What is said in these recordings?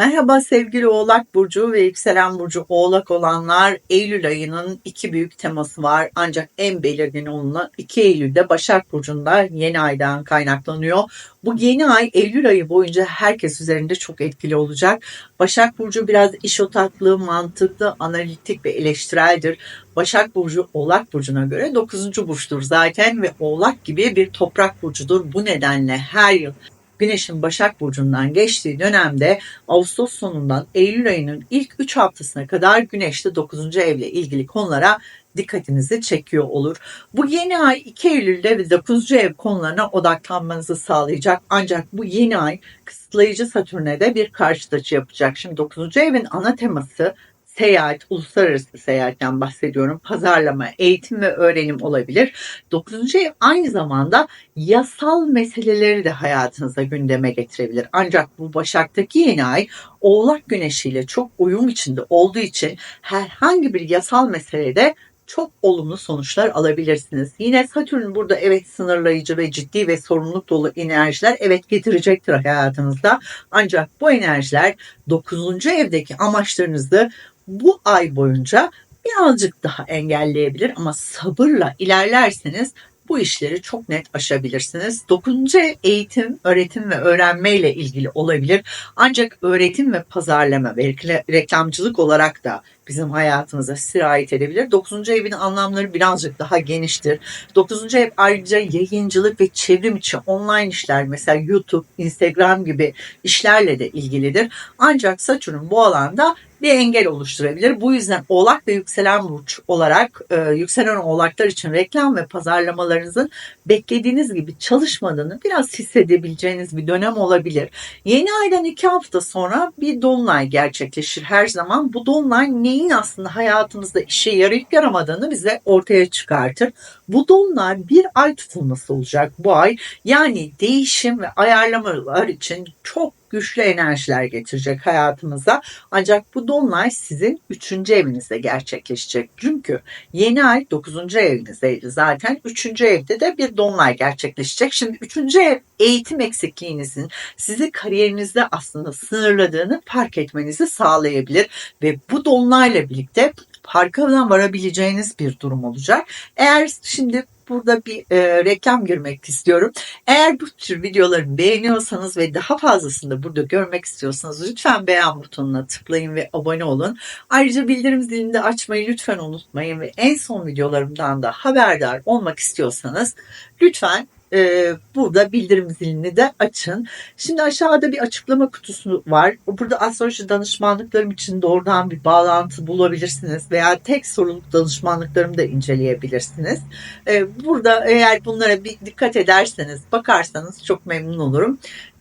Merhaba sevgili Oğlak Burcu ve Yükselen Burcu Oğlak olanlar. Eylül ayının iki büyük teması var. Ancak en belirgin olan 2 Eylül'de Başak Burcu'nda yeni aydan kaynaklanıyor. Bu yeni ay Eylül ayı boyunca herkes üzerinde çok etkili olacak. Başak Burcu biraz iş odaklı, mantıklı, analitik ve eleştireldir. Başak Burcu Oğlak Burcu'na göre 9. burçtur zaten ve Oğlak gibi bir toprak burcudur. Bu nedenle her yıl Güneş'in Başak Burcu'ndan geçtiği dönemde Ağustos sonundan Eylül ayının ilk 3 haftasına kadar Güneş'te 9. evle ilgili konulara dikkatinizi çekiyor olur. Bu yeni ay 2 Eylül'de ve 9. ev konularına odaklanmanızı sağlayacak. Ancak bu yeni ay kısıtlayıcı Satürn'e de bir karşıt açı yapacak. Şimdi 9. evin ana teması seyahat, uluslararası seyahatten bahsediyorum. Pazarlama, eğitim ve öğrenim olabilir. Dokuzuncu ev aynı zamanda yasal meseleleri de hayatınıza gündeme getirebilir. Ancak bu Başak'taki yeni ay Oğlak Güneşiyle çok uyum içinde olduğu için herhangi bir yasal meselede çok olumlu sonuçlar alabilirsiniz. Yine Satürn burada evet sınırlayıcı ve ciddi ve sorumluluk dolu enerjiler evet getirecektir hayatınızda. Ancak bu enerjiler 9. evdeki amaçlarınızı bu ay boyunca birazcık daha engelleyebilir ama sabırla ilerlerseniz bu işleri çok net aşabilirsiniz. Dokuzuncu eğitim, öğretim ve öğrenme ile ilgili olabilir. Ancak öğretim ve pazarlama ve reklamcılık olarak da bizim hayatımıza sirayet edebilir. Dokuzuncu evin anlamları birazcık daha geniştir. Dokuzuncu ev ayrıca yayıncılık ve çevrim içi online işler mesela YouTube, Instagram gibi işlerle de ilgilidir. Ancak Satürn bu alanda bir engel oluşturabilir. Bu yüzden oğlak ve yükselen burç olarak e, yükselen oğlaklar için reklam ve pazarlamalarınızın beklediğiniz gibi çalışmadığını biraz hissedebileceğiniz bir dönem olabilir. Yeni aydan iki hafta sonra bir dolunay gerçekleşir her zaman. Bu dolunay neyin aslında hayatımızda işe yarayıp yaramadığını bize ortaya çıkartır. Bu dolunay bir ay tutulması olacak bu ay. Yani değişim ve ayarlamalar için çok güçlü enerjiler getirecek hayatımıza. Ancak bu dolunay sizin 3. evinizde gerçekleşecek. Çünkü yeni ay 9. evinizdeydi zaten. 3. evde de bir dolunay gerçekleşecek. Şimdi 3. ev eğitim eksikliğinizin sizi kariyerinizde aslında sınırladığını fark etmenizi sağlayabilir ve bu dolunayla birlikte farkına varabileceğiniz bir durum olacak. Eğer şimdi burada bir e, reklam girmek istiyorum. Eğer bu tür videoları beğeniyorsanız ve daha fazlasını da burada görmek istiyorsanız lütfen beğen butonuna tıklayın ve abone olun. Ayrıca bildirim zilini de açmayı lütfen unutmayın ve en son videolarımdan da haberdar olmak istiyorsanız lütfen e, burada bildirim zilini de açın. Şimdi aşağıda bir açıklama kutusu var. Burada astroloji danışmanlıklarım için doğrudan bir bağlantı bulabilirsiniz veya tek soruluk danışmanlıklarımı da inceleyebilirsiniz. E, burada eğer bunlara bir dikkat ederseniz, bakarsanız çok memnun olurum.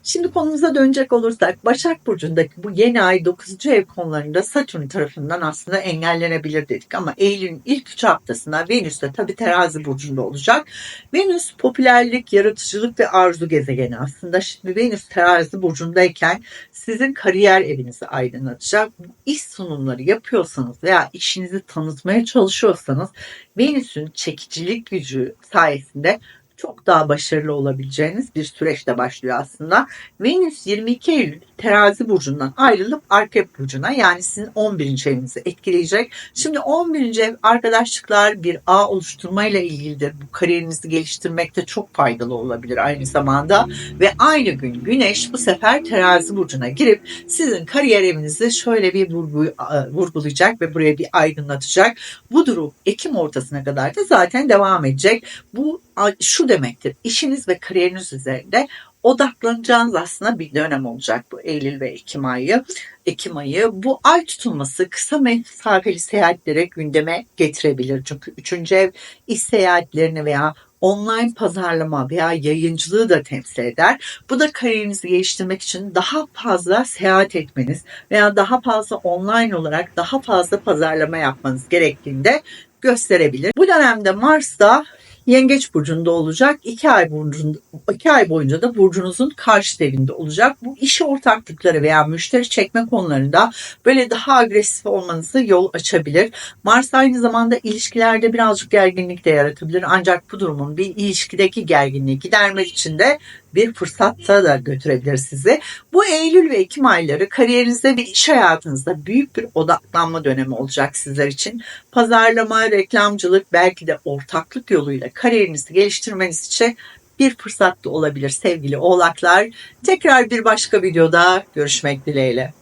Şimdi konumuza dönecek olursak Başak Burcu'ndaki bu yeni ay 9. ev konularında Satürn tarafından aslında engellenebilir dedik. Ama Eylül'ün ilk 3 haftasında Venüs de tabi terazi burcunda olacak. Venüs popülerlik, yaratıcılık ve arzu gezegeni aslında. Şimdi Venüs terazi burcundayken sizin kariyer evinizi aydınlatacak. İş sunumları yapıyorsanız veya işinizi tanıtmaya çalışıyorsanız Venüs'ün çekicilik gücü sayesinde çok daha başarılı olabileceğiniz bir süreçte başlıyor aslında. Venüs 22 Eylül terazi burcundan ayrılıp Akrep burcuna yani sizin 11. evinizi etkileyecek. Şimdi 11. ev arkadaşlıklar bir ağ oluşturmayla ilgilidir. Bu kariyerinizi geliştirmekte çok faydalı olabilir aynı zamanda. Ve aynı gün Güneş bu sefer terazi burcuna girip sizin kariyer evinizi şöyle bir vurgu, vurgulayacak ve buraya bir aydınlatacak. Bu durum Ekim ortasına kadar da zaten devam edecek. Bu şu demektir. İşiniz ve kariyeriniz üzerinde odaklanacağınız aslında bir dönem olacak bu Eylül ve Ekim ayı. Ekim ayı bu ay tutulması kısa mesafeli seyahatlere gündeme getirebilir. Çünkü üçüncü ev iş seyahatlerini veya online pazarlama veya yayıncılığı da temsil eder. Bu da kariyerinizi geliştirmek için daha fazla seyahat etmeniz veya daha fazla online olarak daha fazla pazarlama yapmanız gerektiğinde gösterebilir. Bu dönemde Mars'ta Yengeç burcunda olacak. İki ay, burcunda, iki ay boyunca da burcunuzun karşı evinde olacak. Bu iş ortaklıkları veya müşteri çekme konularında böyle daha agresif olmanızı yol açabilir. Mars aynı zamanda ilişkilerde birazcık gerginlik de yaratabilir. Ancak bu durumun bir ilişkideki gerginliği gidermek için de bir fırsatta da götürebilir sizi. Bu Eylül ve Ekim ayları kariyerinizde ve iş hayatınızda büyük bir odaklanma dönemi olacak sizler için. Pazarlama, reklamcılık, belki de ortaklık yoluyla kariyerinizi geliştirmeniz için bir fırsat da olabilir sevgili oğlaklar. Tekrar bir başka videoda görüşmek dileğiyle.